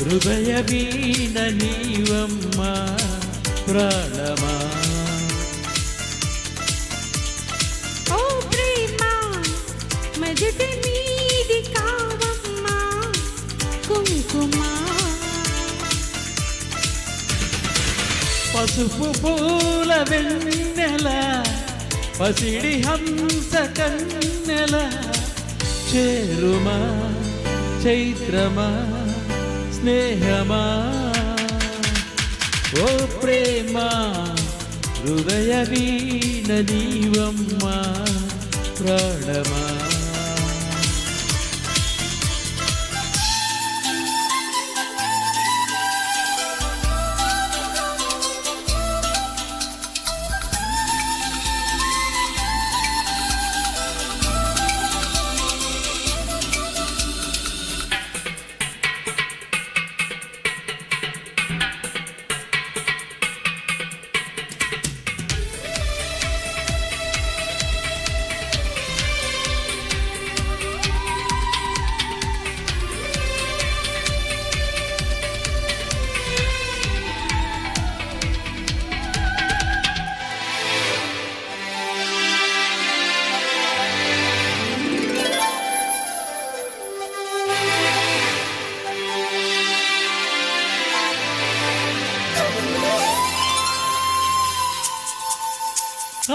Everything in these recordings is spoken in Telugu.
హృదయ వీణ నీవమ్మా ప్రాణమా. ఓ ప్రేమ మజట మీది కావమ్మా కుంకుమ. పసుపు పూల వెన్నెల పసిడి హంస కన్నెల చేరుమా చైత్రమా. స్నేహమా ఓ ప్రేమ హృదయ వీణ నీవమ్మా ప్రాణమా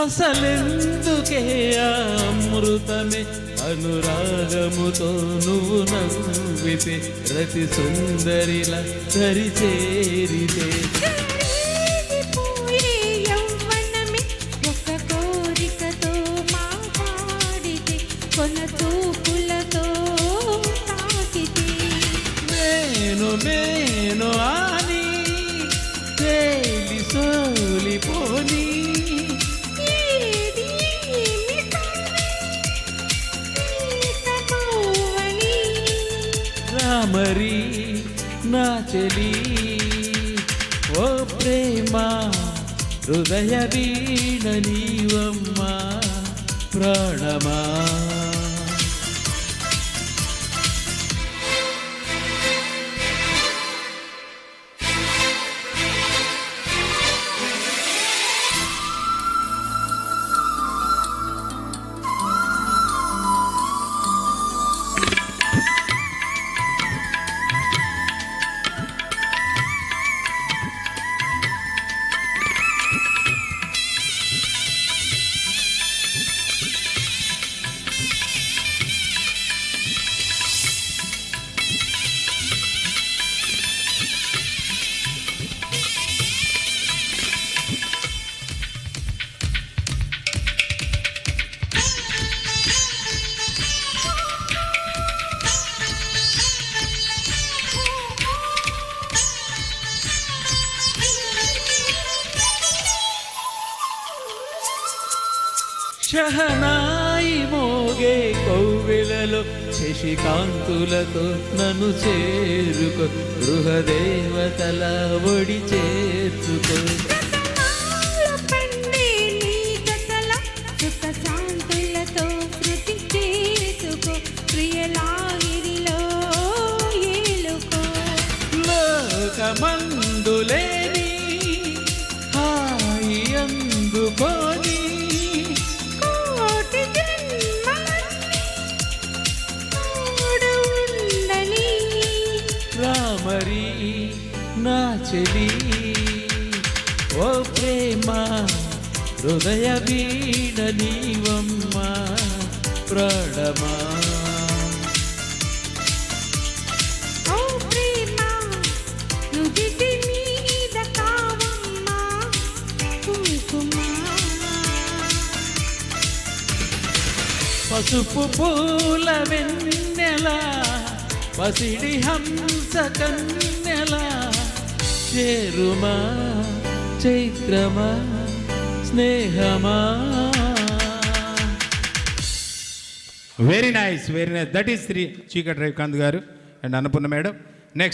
అసలెందుకే అమృతమే అనురాగముతో నువ్వు నవ్వితే రతి సుందరిల దరి చేరితే కరిగిపోయే యవ్వనమే ఒక కోరికతో మాట్లాడితే కొన చూపులతో తాకితే. నేను నేను అని తేలి సోలిపోని. మరి నా చెలి. ఓ ప్రేమ హృదయ వీణ నీవమ్మా ప్రాణమా. శహనాయి మోగే కౌవిలలో శశికాంతులతో నన్ను చేరుకో. గృహదేవతల ఒడి చేర్చుకో. రామరి నా చెలి ఓ ప్రేమ హృదయ వీణ నీవమ్మా ప్రాణమా. పసుపు పూల వెన్నెల పసిడి హంస కన్నెల చేరుమా చైత్రమా స్నేహమా? Very nice very nice that is Shri Cheekati Ravikanth గారు అండ్ అన్నపూర్ణ మేడం.